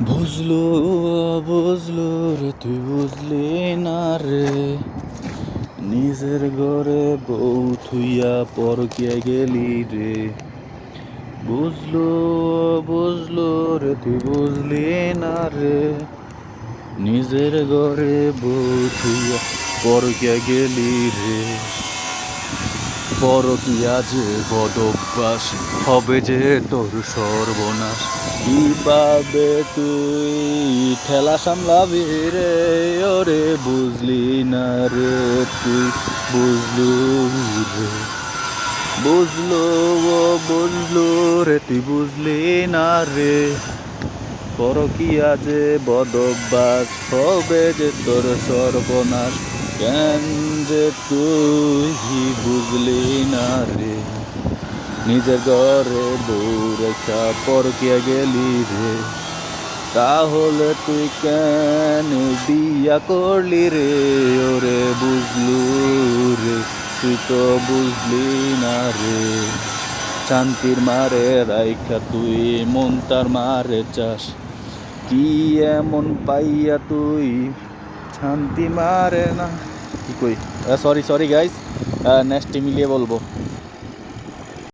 বুঝলো বুঝলো রে, তুই বুঝলি না রে। নিজের ঘরে বউ থুইয়া পরকিয়া গেলি রে। বুঝলো বুঝলো রে, তুই বুঝলি না রে। নিজের ঘরে বউ থুইয়া পরকিয়া গেলি রে। পরকিয়া যে বদভ্যাস হবে যে তোর সর্বনাশ। কীভাবে তুই? ঠেলা সামলাবি রে? ওরে বুঝলি না রে তুই? বুঝলু রে। বুঝলো ও বুঝলো রে, তুই বুঝলি না রে? পরকিয়া যে বদভ্যাস হবে যে তোর সর্বনাশ। কেন যে তুই বুঝলি না রে। নিজের ঘরে বউ রেখা পরকিয়া গেলি রে। তাহলে তুই কেন বিয়া করলি রে? ওরে বুঝলু রে, তুই তো বুঝলি না রে। শান্তির মারে রাইখা তুই, মন তার মারে চাস। কি এমন পাইয়া তুই? শান্তি মারে না। কি কই? সরি সরি গাইস নেক্সট মিলিয়ে বলব।